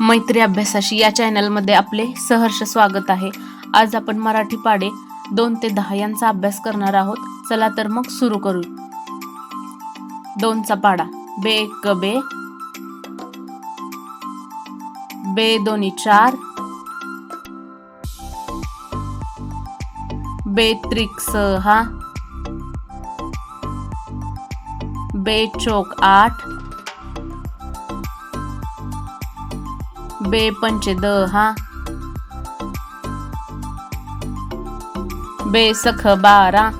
मैत्री अभ्यासाशी या चॅनलमध्ये आपले सहर्ष स्वागत आहे. आज आपण मराठी पाडे दोन ते दहा यांचा अभ्यास करणार आहोत. चला तर मग सुरू करू. दोनचा पाडा. बे एक बे. बे दोन्ही चार. बे त्रिक सहा. बे चोक आठ. बे पंचे दहा बे सख बारा.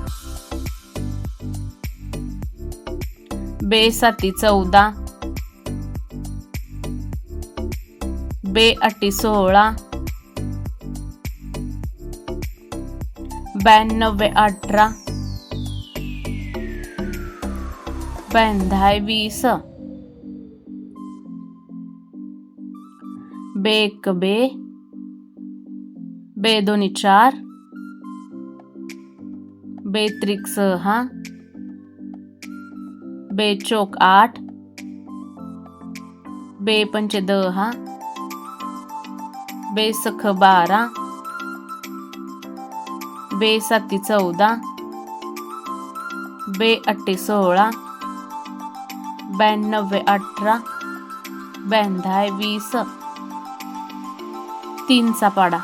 बे साती चौदा. बे अटी सोळा. ब्याण्णवे अठरा. ब्याण्णव वीस. बे एक बे बे दोन्ही चार. बे त्रिक सहा बे चोक आठ. बे पंचे दहा बे सख बारा. बे साती चौदा. बे अट्टे सोळा. ब्याण्णवे अठरा. ब्याण्णव वीस. तीनचा पाडा.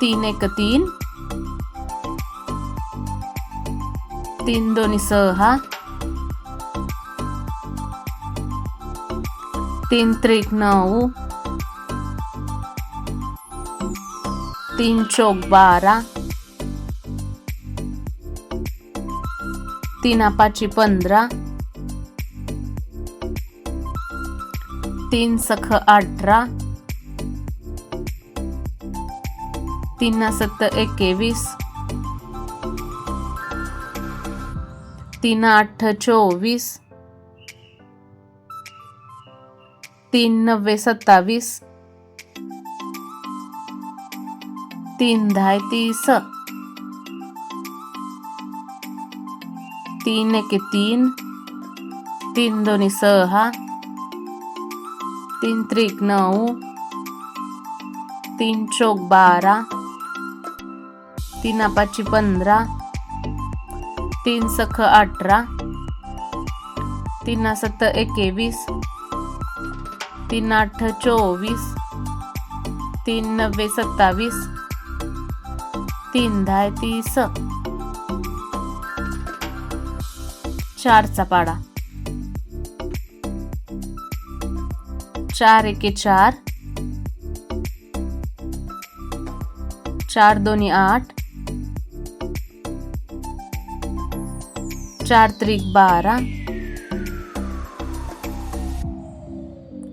तीन एक तीन. तीन दोन्ही सहा. तीन त्रिक नऊ. तीन चौक बारा. तीन पाची पंधरा. तीन सख अठरा. तीन सत्त एकवीस. तीन आठ चोवीस. तीन नव्वे सत्तावीस. तीन दहा तीस. तीन एक तीन. तीन दोन्ही सहा. तीन त्रिक नऊ तीन चौक बारा तीन पाची पंधरा तीन सख अठरा तीन सत्त एकवीस तीन आठ चोवीस तीन नव्वे सत्तावीस तीन दहा तीस. चारचा पाडा. चार एके चार. चार दोन्ही आठ. चार त्रिक बारा.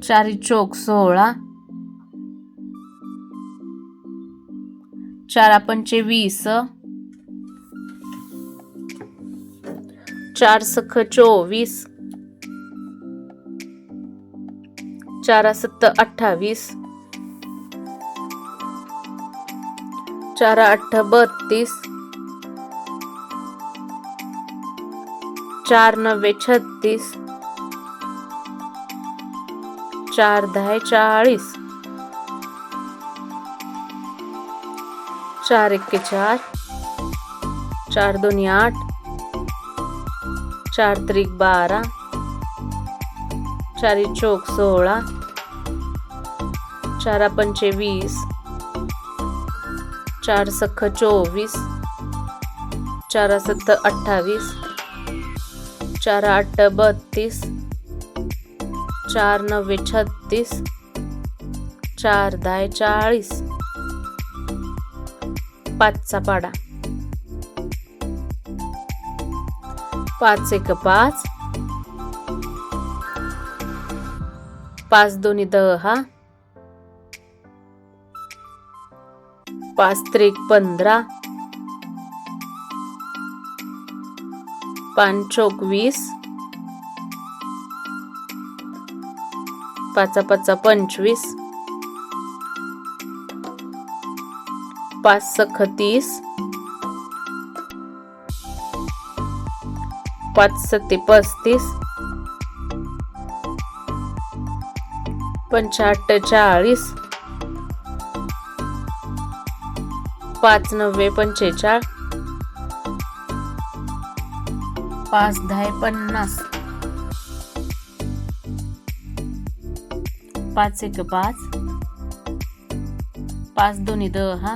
चारी चोक सोळा. चार पंचे वीस. चार सख चोवीस. चारा सत्त अठ्ठावीस चार अठ्ठ बत्तीस. चार नव्वे छत्तीस. चार दहा चाळीस. चार एक्के चार. चार दोन्ही आठ. चार त्रिक बारा. चारी चोक सोळा. चारा पंचे वीस. चार सख चोवीस. चारा सत्त अठ्ठावीस. चार आठ बत्तीस. चार नव्वे छत्तीस. चार दाय चाळीस. पाचचा पाडा. पाच एक पाच. पाच दोन्ही दहा पाच त्रिक पंधरा. पाच चौक वीस. पाचा पाचा पंचवीस. पाच सख तीस. पाच सत्ते पस्तीस. पंच्याअठ्ठेचाळीस पाच नव्वे पंचेचाळ. पाच दहा पन्नास. पाच एक पाच. पाच दोन्ही दहा.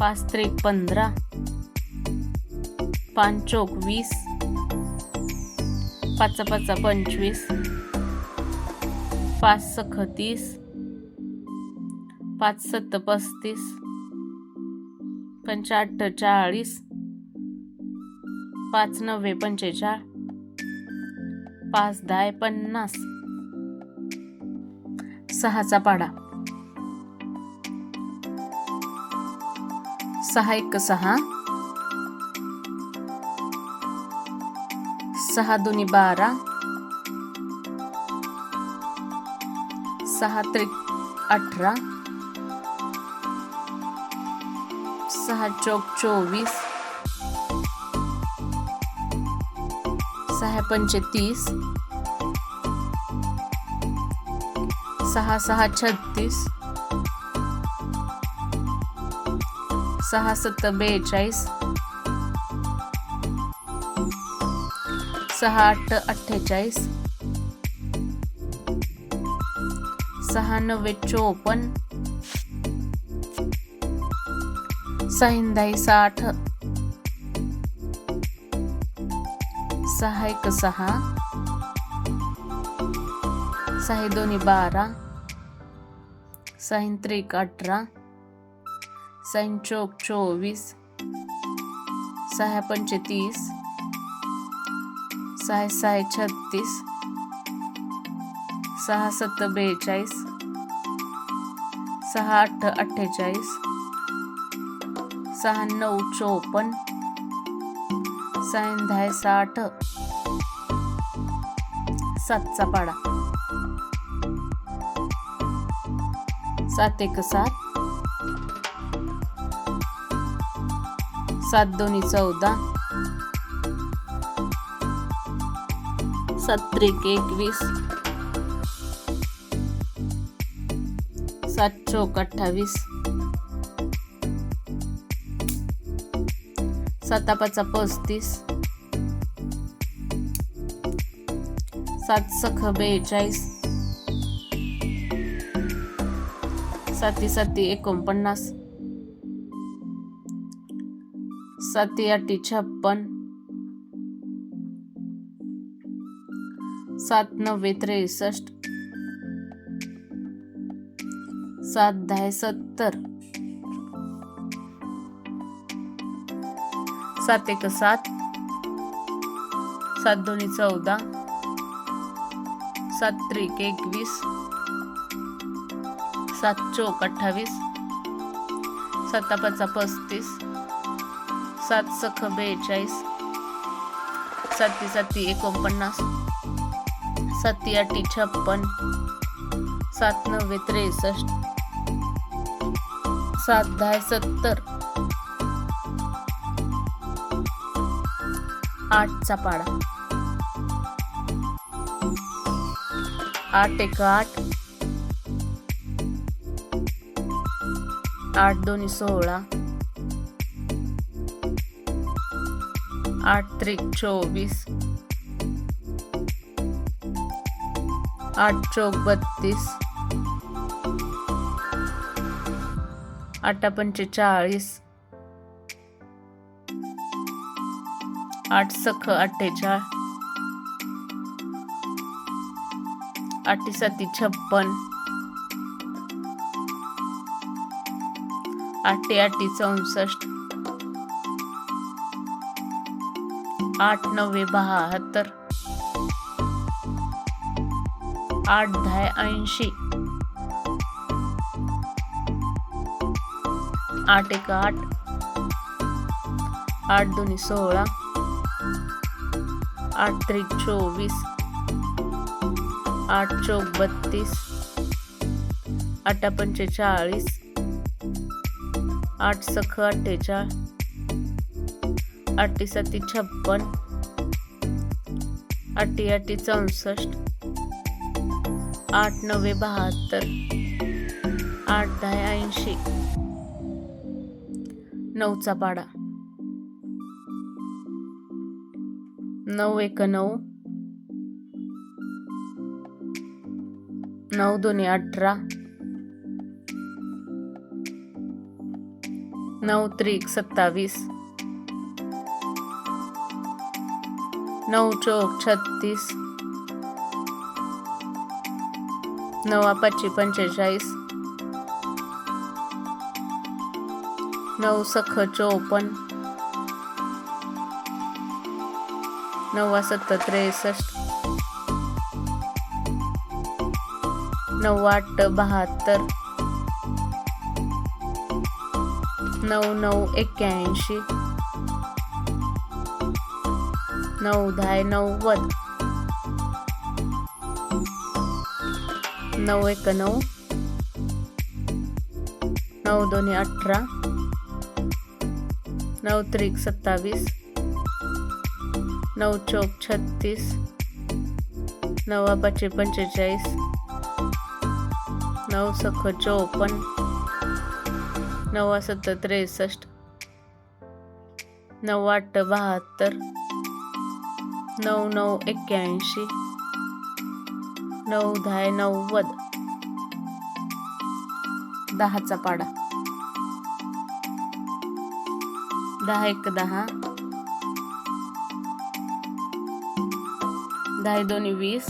पाच त्रेक पंधरा. पाच चोक वीस. पाच पाच पंचवीस. पाच सख तीस पाच सत्त पस्तीस पंचाहत्तर चाळीस पाच नव्वे पंचेचाळ पाच दहा पन्नास. सहाचा पाडा. सहा एक सहा. सहा दोन्ही बारा. सहा त्रिक अठरा. सहा चौक चोवीस. सहा पंचे तीस. सहा सहा छत्तीस. सहा सत्त बेचाळीस. सहा आठ अठ्ठेचाळीस. सहा नव्वे चोपन्न साहिंदाई साठ. सहा एक सहा. सहा दोन्ही बारा. सहा त्रिक अठरा. सहा चौक चोवीस. सहा पंचे सहा सहा छत्तीस. सहा सत्त बेचाळीस सहा आठ अठ्ठेचाळीस सहा नऊ चोपन्न सहा दहा साठ सातचा पाडा. सात एक सात सात दोन्ही चौदा सात त्रिक एकवीस सात चौक अठ्ठावीस. सातापाचा पस्तीस. सात सख बेचाळीस. साती साती एकोणपन्नास. साती आठी छप्पन. सात नव्वे त्रेसष्ट. सात दहा सत्तर. सात एक सात. सात दोन्ही चौदा. सात त्रिक एकवीस. सात चौक अठ्ठावीस. सातापाचा पस्तीस. सात सख बेचाळीस. साती साती एकोणपन्नास. साती आठी छप्पन. सात नव्वे त्रेसष्ट. सात दहा सत्तर. आठचा पाडा. आठ एक आठ. आठ दोन्ही सोळा. आठ त्रिक चोवीस. आठ चौक बत्तीस. आठ पंचेचाळीस. आठ सख अठ्ठेचाळ. आठी साती छप्पन. आठी आठी चौसष्ट. आठ नव्वे बहात्तर. आठ दहा ऐंशी. आठ एक आठ. आठ दोन्ही सोळा. आठ त्रिक चोवीस. आठ चौक बत्तीस. आठ पंचेचाळीस. आठ सख अठ्ठेचाळ. आठी साती छप्पन. आठी आठी चौसष्ट. आठ नवे बहात्तर. आठ दहा ऐंशी. नऊचा पाडा. नऊ एक नऊ. नऊ दोन्ही अठरा. नऊ त्रिक सत्तावीस. नऊ चौक छत्तीस. नवा पाचशे पंचेचाळीस. नऊ सख चोपन्न नवा सत्तर त्रेसष्ट नव्वा आठ बहात्तर नऊ नऊ एक्क्याऐंशी नऊ दहा नव्वद नऊ एक नऊ नऊ दोन्ही अठरा. नऊ त्रिक सत्तावीस नऊ चौक छत्तीस नवा पाचशे पंचेचाळीस नऊ सख चौपन्न नवा सत्तर त्रेसष्ट नऊ आठ बहात्तर नऊ नऊ एक्क्याऐंशी नऊ दहा नव्वद. दहाचा पाडा. दहा एक दहा. दहा दोन्ही वीस.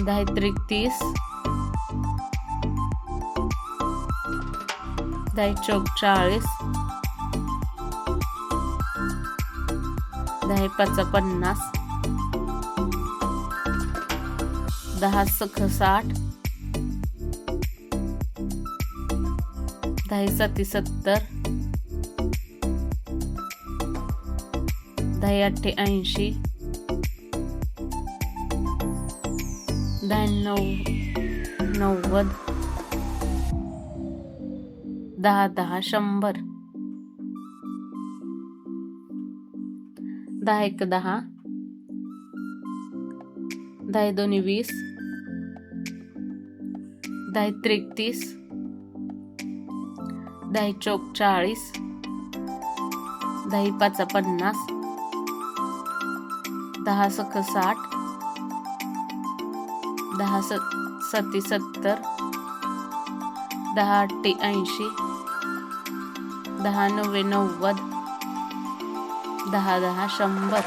दहा त्रिक तीस दहा चौक चाळीस दहा पाच पन्नास. दहा सख साठ. दहा साती सत्तर दहा अठ्ठे ऐंशी दहा नऊ नव्वद दहा दहा शंभर दहा एक दहा दहा दोन्ही वीस दहा त्रेतीस दही चौक चाळीस दही पाच पन्नास दहा सख साठ दहा स सती सत्तर दहा अठ्ठी ऐंशी दहा नव्वे नव्वद दहा दहा शंभर.